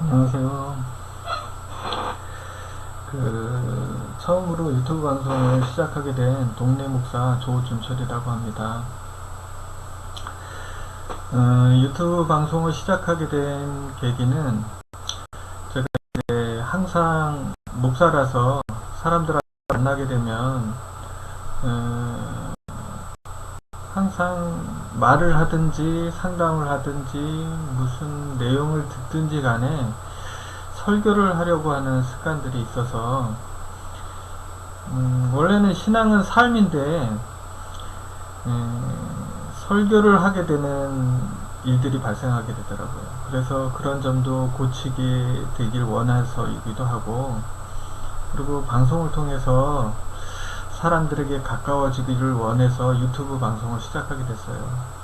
안녕하세요. 그 처음으로 유튜브 방송을 시작하게 된 동네 목사 조준철이라고 합니다. 어, 유튜브 방송을 시작하게 된 계기는 제가 이제 항상 목사라서 사람들하고 만나게 되면 어, 항상 말을 하든지 상담을 하든지 무슨 내용을 듣든지 간에 설교를 하려고 하는 습관들이 있어서 음, 원래는 신앙은 삶인데 음, 설교를 하게 되는 일들이 발생하게 되더라고요. 그래서 그런 점도 고치게 되길 원해서이기도 하고 그리고 방송을 통해서 사람들에게 가까워지기를 원해서 유튜브 방송을 시작하게 됐어요.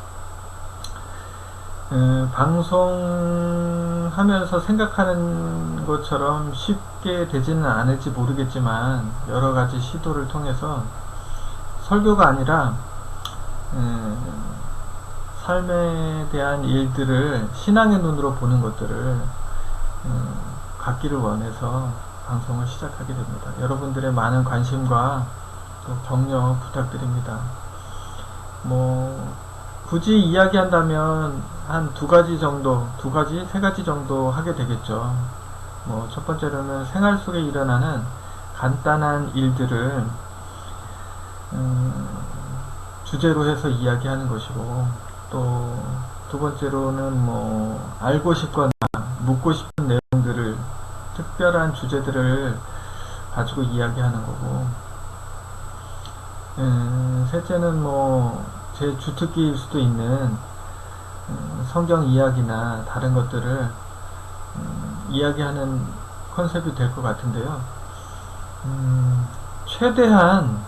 에, 방송하면서 생각하는 것처럼 쉽게 되지는 않을지 모르겠지만 여러 가지 시도를 통해서 설교가 아니라 에, 삶에 대한 일들을 신앙의 눈으로 보는 것들을 에, 갖기를 원해서 방송을 시작하게 됩니다. 여러분들의 많은 관심과 또 격려 부탁드립니다. 뭐 굳이 이야기한다면 한 두 가지 정도, 두 가지, 세 가지 정도 하게 되겠죠. 뭐 첫 번째로는 생활 속에 일어나는 간단한 일들을 음, 주제로 해서 이야기하는 것이고 또 두 번째로는 뭐 알고 싶거나 묻고 싶은 내용들을 특별한 주제들을 가지고 이야기하는 거고 음, 셋째는 뭐 제 주특기일 수도 있는 음, 성경 이야기나 다른 것들을 음, 이야기하는 컨셉이 될 것 같은데요. 음, 최대한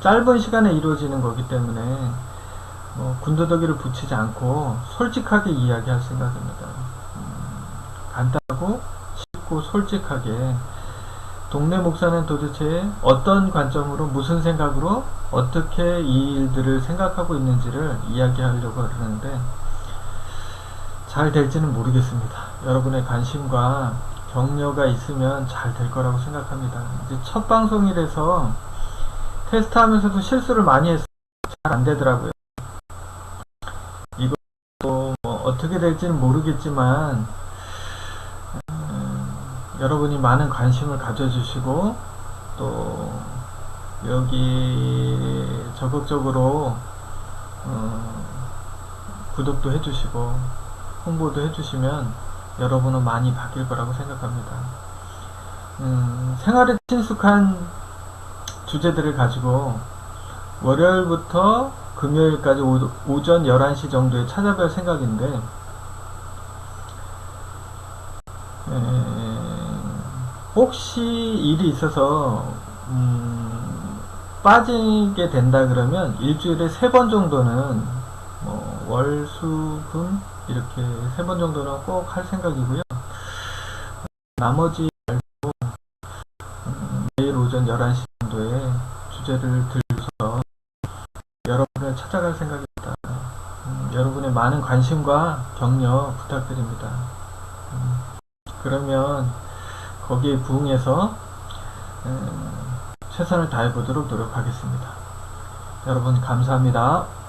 짧은 시간에 이루어지는 거기 때문에 뭐 군더더기를 붙이지 않고 솔직하게 이야기할 생각입니다. 음, 간단하고 쉽고 솔직하게 동네 목사는 도대체 어떤 관점으로 무슨 생각으로 어떻게 이 일들을 생각하고 있는지를 이야기하려고 그러는데 잘 될지는 모르겠습니다. 여러분의 관심과 격려가 있으면 잘 될 거라고 생각합니다. 이제 첫 방송이라서 테스트 하면서도 실수를 많이 해서 잘안 되더라고요. 이것도 뭐 어떻게 될지는 모르겠지만 여러분이 많은 관심을 가져주시고 또 여기 적극적으로 어, 구독도 해주시고 홍보도 해주시면 여러분은 많이 바뀔 거라고 생각합니다. 음, 생활에 친숙한 주제들을 가지고 월요일부터 금요일까지 오, 오전 11시 정도에 찾아뵐 생각인데 에, 혹시 일이 있어서 음, 빠지게 된다 그러면 일주일에 세 번 정도는 뭐 월수금 이렇게 세 번 정도는 꼭 할 생각이고요. 나머지 말고 음, 매일 오전 11시 정도에 주제를 들고서 여러분을 찾아갈 생각입니다. 음, 여러분의 많은 관심과 격려 부탁드립니다. 음, 그러면 거기에 부응해서 음, 최선을 다해 보도록 노력하겠습니다. 여러분 감사합니다.